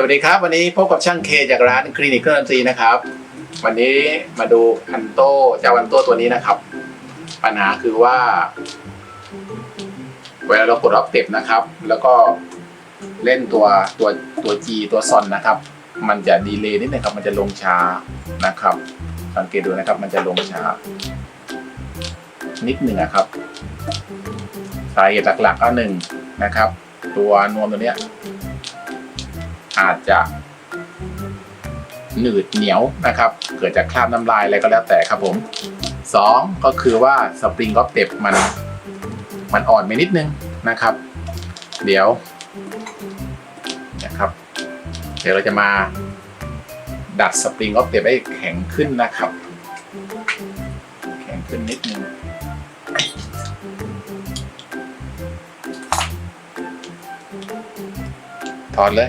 สวัสดีครับ วันนี้พบกับช่างเคจากร้านคลินิกเครื่องดนตรีนะครับ วันนี้มาดูอันโต้เจ้าอันโต้ตัวนี้นะครับ ปัญหาคือว่า เวลาเรากดรับเต็บนะครับ แล้วก็เล่นตัวตัวตัว G ตัวซอนนะครับ มันจะดีเลย์นิดนึงครับ มันจะลงช้านะครับ สังเกตดูนะครับ มันจะลงช้า นิดหนึ่งนะครับสาเหตุหลักๆก็หนึ่งนะครับ ตัวนวมตัวเนี้ย อาจจะหนืดเหนียวนะครับ เกิดจากคราบน้ำลายอะไรก็แล้วแต่ครับผมสองก็คือว่าสปริงกอฟเต็บมัน มันอ่อนไปนิดนึงนะครับ เดี๋ยวนะครับ เดี๋ยวเราจะมาดัดสปริงกอฟเต็บให้แข็งขึ้นนะครับ แข็งขึ้นนิดนึงถอดเลย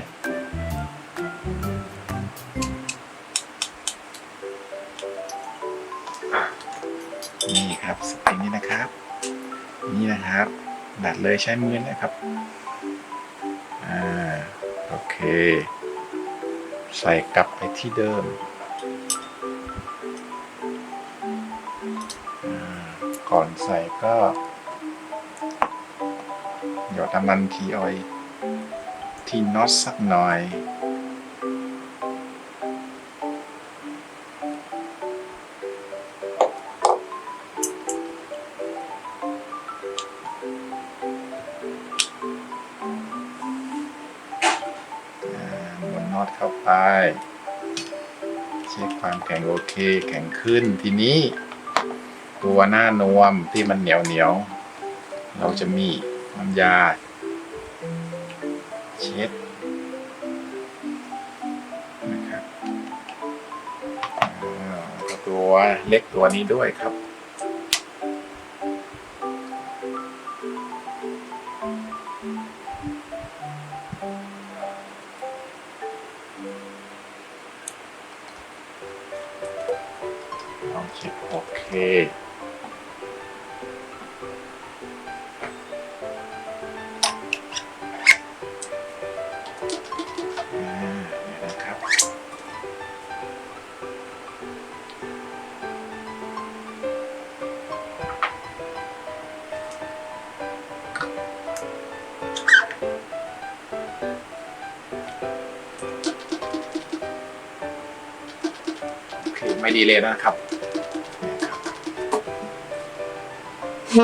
นี่นะครับ ดัดเลยใช้มือนะครับ อ่า โอเค ใส่กลับไปที่เดิมอ่าก่อนใส่ก็ หยดน้ำมันทีออย ที่น็อตสักหน่อย น็อตเข้าไปเช็คความแข็งโอเค แข็งขึ้นทีนี้ ตัวหน้านวมที่มันเหนียวเหนียว เราจะมีน้ำยา เช็ดนะครับแล้วก็ตัวเล็กตัวนี้ด้วยครับ โอเคอ่าเดี๋ยวนะครับโอเคไม่ดีเลยนะครับ อ่า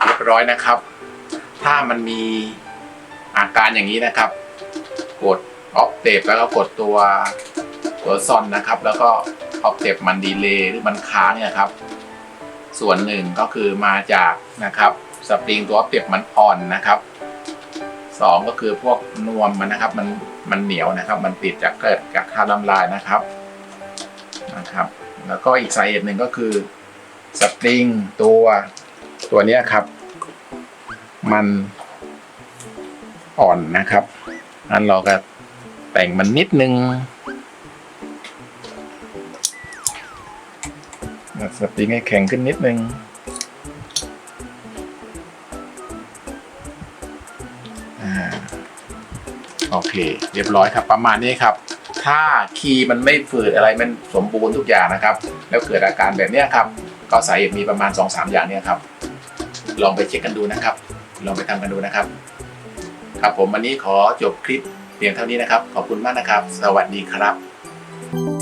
เรียบร้อยนะครับ ถ้ามันมีอาการอย่างนี้นะครับ กดออฟเตปแล้วก็กดตัวตัวซอนนะครับ แล้วก็ออฟเตปมันดีเลย์หรือมันค้างเนี่ยครับ ส่วนหนึ่งก็คือมาจากนะครับ สปริงตัวออฟเตปมันอ่อนนะครับ สองก็คือพวกนวมมันนะครับ มันมันเหนียวนะครับ มันติดจากเกิดจากคราบน้ำลายนะครับนะครับ แล้วก็อีกสาเหตุหนึ่งก็คือสปริงตัวตัวนี้ครับ มันอ่อนนะครับงั้นเราก็แต่งมันนิดนึงสปริงให้แข็งขึ้นนิดนึง โอเค เรียบร้อยครับ ประมาณนี้ครับ ถ้าคีย์มันไม่ฝืดอะไรมันสมบูรณ์ทุกอย่างนะครับ แล้วเกิดอาการแบบนี้ครับ ก็สาเหตุมีประมาณ 2-3 อย่างเนี่ยครับ ลองไปเช็คกันดูนะครับ ลองไปทำกันดูนะครับ ครับผมวันนี้ขอจบคลิปเพียงเท่านี้นะครับ ขอบคุณมากนะครับ สวัสดีครับ